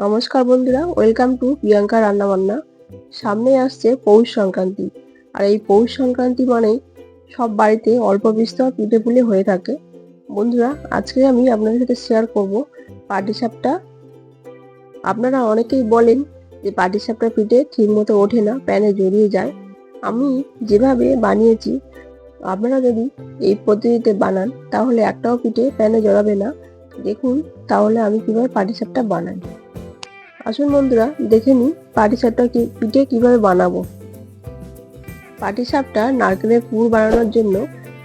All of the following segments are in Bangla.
নমস্কার বন্ধুরা, ওয়েলকাম টু প্রিয়াঙ্কা রান্নাবান্না। সামনে আসছে পৌষ সংক্রান্তি। আর এই পৌষ সংক্রান্তি মানেই সব বাড়িতে অল্প বিস্তর পিঠে পুলে হয়ে থাকে। বন্ধুরা, আজকে আমি আপনাদের সাথে শেয়ার করব পাটিসাপটা। আপনারা অনেকেই বলেন যে পাটিসাপটা পিঠে ঠিক মতো ওঠে না, প্যানে জড়িয়ে যায়। আমি যেভাবে বানিয়েছি, আপনারা যদি এই পদ্ধতিতে বানান, তাহলে একটাও পিঠে প্যানে জড়াবে না। দেখুন, তাহলে আমি কীভাবে পাটিসাপটা বানাই। আসুন বন্ধুরা, দেখে নিই পাটিসাপটা কি, পিঠে কীভাবে বানাবো। পাটিসাপটা নারকেলের পুর বানানোর জন্য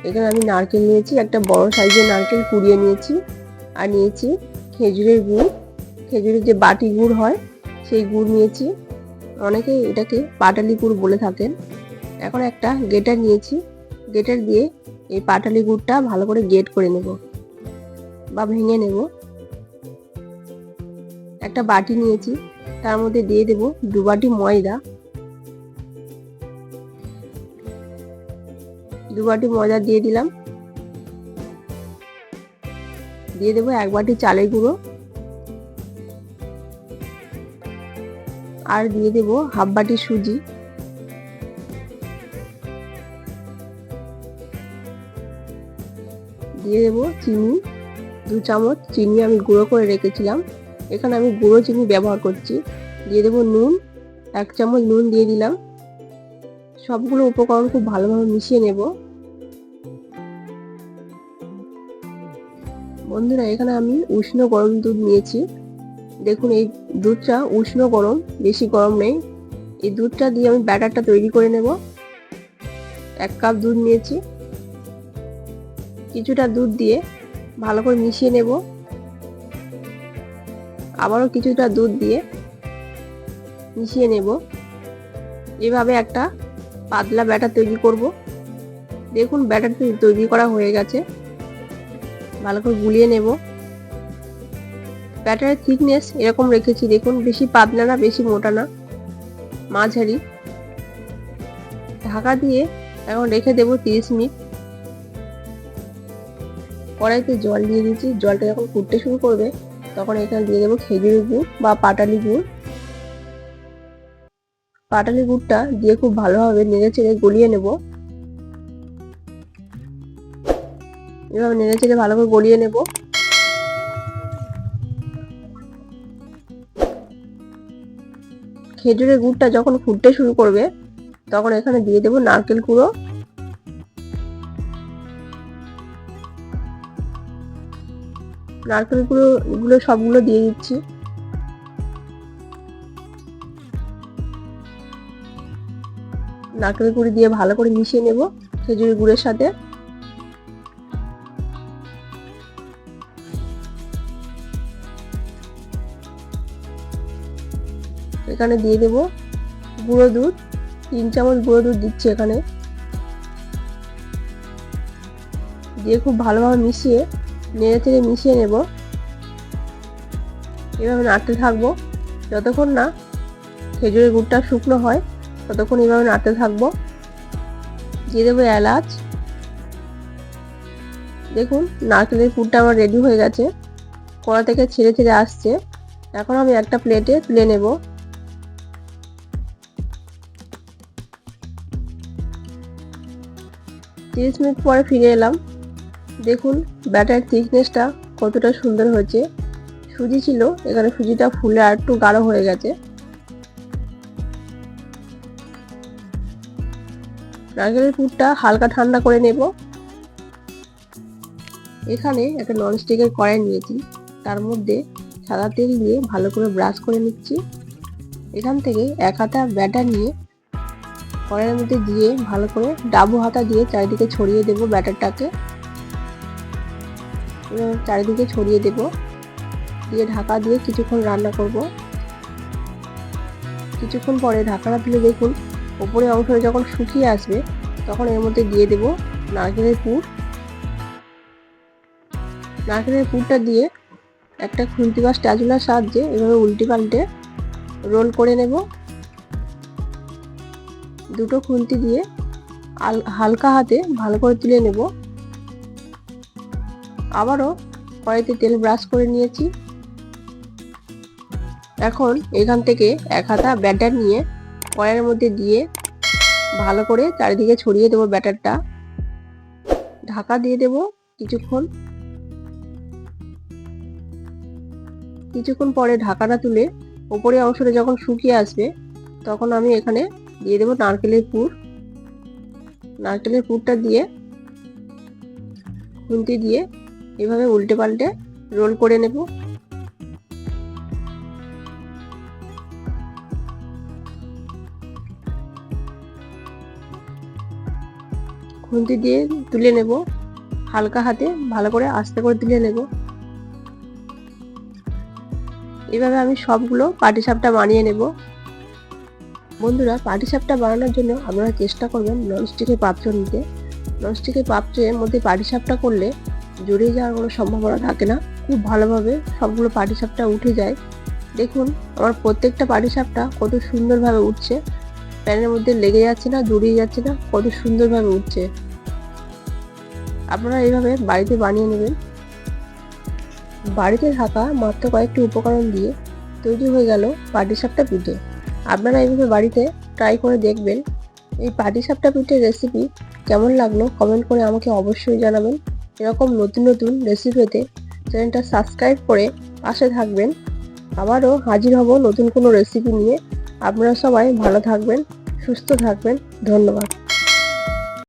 এখানে আমি নারকেল নিয়েছি, একটা বড় সাইজের নারকেল কুড়িয়ে নিয়েছি আর নিয়েছি খেজুরের গুড়। খেজুরের যে বাটি গুড় হয়, সেই গুড় নিয়েছি। অনেকে এটাকে পাটালি গুড় বলে থাকেন। এখন একটা গেটার নিয়েছি। গেটার দিয়ে এই পাটালি গুড়টা ভালো করে গেট করে নেব বা ভেঙে নেব। একটা বাটি নিয়েছি, তার মধ্যে দিয়ে দেব দু বাটি ময়দা। দু বাটি ময়দা দিয়ে দিলাম। দিয়ে দেবো এক বাটি চালের গুঁড়ো। আর দিয়ে দেব হাফ বাটি সুজি। দিয়ে দেব চিনি, দু চামচ চিনি আমি গুঁড়ো করে রেখেছিলাম। এখানে আমি গুঁড়ো চিনি ব্যবহার করছি। দিয়ে দেবো নুন, এক চামচ নুন দিয়ে দিলাম। সবগুলো উপকরণ খুব ভালোভাবে মিশিয়ে নেব। বন্ধুরা, এখানে আমি উষ্ণ গরম দুধ নিয়েছি। দেখুন, এই দুধটা উষ্ণ গরম, বেশি গরম নেই। এই দুধটা দিয়ে আমি ব্যাটারটা তৈরি করে নেব। এক কাপ দুধ নিয়েছি। কিছুটা দুধ দিয়ে ভালো করে মিশিয়ে নেব। আবারও কিছুটা দুধ দিয়ে মিশিয়ে নেব। এভাবে একটা পাতলা ব্যাটার তৈরি করব। দেখুন ব্যাটার তৈরি করা হয়ে গেছে। ভালো করে গুলিয়ে নেব। ব্যাটারের থিকনেস এরকম রেখেছি। দেখুন, বেশি পাতলা না, বেশি মোটা না, মাঝারি। ঢাকা দিয়ে এখন রেখে দেব তিরিশ মিনিট। কড়াইতে জল দিয়ে দিয়েছি জলটা যখন ফুটতে শুরু করবে তখন এখানে দিয়ে দেবো খেজুরের গুড় বা পাটালি গুড়। পাটালি গুড়টা দিয়ে খুব ভালোভাবে নেড়ে চেড়ে গলিয়ে নেব। এভাবে নেড়ে চেড়ে ভালো করে গলিয়ে নেব। খেজুরের গুড়টা যখন ফুটতে শুরু করবে, তখন এখানে দিয়ে দেবো নারকেল কুড়ো নারকেল গুঁড়ো এগুলো সবগুলো দিয়ে দিচ্ছি। নারকেল গুঁড়ি দিয়ে ভালো করে মিশিয়ে নেব খেজুরের গুড়ের সাথে। এখানে দিয়ে দেব গুঁড়ো দুধ, তিন চামচ গুঁড়ো দুধ দিচ্ছি এখানে। দিয়ে খুব ভালোভাবে মিশিয়ে নেড়ে চেড়ে মিশিয়ে নেব। এভাবে নাড়তে থাকব। যতক্ষণ না খেজুরের গুড়টা শুকনো হয়, ততক্ষণ এভাবে নাড়তে থাকব। দিয়ে দেবো এলাচ। দেখুন, নারকেলের পুরটা আমার রেডি হয়ে গেছে। কড়া থেকে ছেড়ে ছেড়ে আসছে। এখন আমি একটা প্লেটে তুলে নেব। তিরিশ মিনিট পরে ফিরে এলাম। দেখুন, ব্যাটার থিকনেসটা কতটা সুন্দর হয়েছে। সুজি ছিল, এখানে সুজিটা ফুলে আর একটু গাঢ় হয়ে গেছে। নারকেলের পুরটা হালকা ঠান্ডা করে নেব। এখানে একটা ননস্টিকের কড়াই নিয়েছি। তার মধ্যে সাদা তেল দিয়ে ভালো করে ব্রাশ করে নিচ্ছি। এখান থেকে এক হাতা ব্যাটার নিয়ে কড়াইয়ের মধ্যে দিয়ে ভালো করে ডাবু হাতা দিয়ে চারিদিকে ছড়িয়ে দেব ব্যাটারটাকে। চারিদিকে ছড়িয়ে দেব। দিয়ে ঢাকা দিয়ে কিছুক্ষণ রান্না করব। কিছুক্ষণ পরে ঢাকাটা তুলে দেখুন, ওপরে অংশটা যখন শুকিয়ে আসবে, তখন এর মধ্যে দিয়ে দেব নারকেলের পুর। নারকেলের পুরটা দিয়ে একটা খুন্তি বা স্ট্যাচুলার সাহায্যে এভাবে উল্টি পাল্টে রোল করে নেব। দুটো খুন্তি দিয়ে হালকা হাতে ভালো করে তুলে নেব। আবারও কড়াইতে তেল ব্রাশ করে নিয়েছি। এখন এখান থেকে এক হাতা ব্যাটার নিয়ে কড়াইয়ের মধ্যে দিয়ে ভালো করে চারিদিকে ছড়িয়ে দেবো ব্যাটারটা। ঢাকা দিয়ে দেব কিছুক্ষণ। কিছুক্ষণ পরে ঢাকাটা তুলে ওপরে অংশটা যখন শুকিয়ে আসবে, তখন আমি এখানে দিয়ে দেবো নারকেলের পুর। নারকেলের পুরটা দিয়ে খুন্তি দিয়ে এভাবে উল্টে পাল্টে রোল করে নেব। খুন্তি দিয়ে তুলে নেব। হালকা হাতে ভালো করে আস্তে করে তুলে নেব। এভাবে আমি সবগুলো পাটিসাপটা বানিয়ে নেব। বন্ধুরা, পাটিসাপটা বানানোর জন্য আপনারা চেষ্টা করবেন ননস্টিকের পাত্র নিতে। ননস্টিকের পাত্রের মধ্যে পাটিসাপটা করলে জড়িয়ে যাওয়ার কোনো সম্ভাবনা থাকে না। খুব ভালোভাবে সবগুলো পাটিসাপটা উঠে যায়। দেখুন, আমার প্রত্যেকটা পাটিসাপটা কত সুন্দরভাবে উঠছে। প্যানের মধ্যে লেগে যাচ্ছে না, জড়িয়ে যাচ্ছে না, কত সুন্দরভাবে উঠছে। আপনারা এইভাবে বাড়িতে বানিয়ে নেবেন। বাড়িতে থাকা মাত্র কয়েকটি উপকরণ দিয়ে তৈরি হয়ে গেল পাটিসাপটা পিঠে। আপনারা এইভাবে বাড়িতে ট্রাই করে দেখবেন এই পাটিসাপটা পিঠের রেসিপি কেমন লাগল কমেন্ট করে আমাকে অবশ্যই জানাবেন। এরকম নতুন নতুন রেসিপিতে পেতে চ্যানেলটা সাবস্ক্রাইব করে পাশে থাকবেন। আবারও হাজির হব নতুন কোনো রেসিপি নিয়ে। আপনারা সবাই ভালো থাকবেন, সুস্থ থাকবেন। ধন্যবাদ।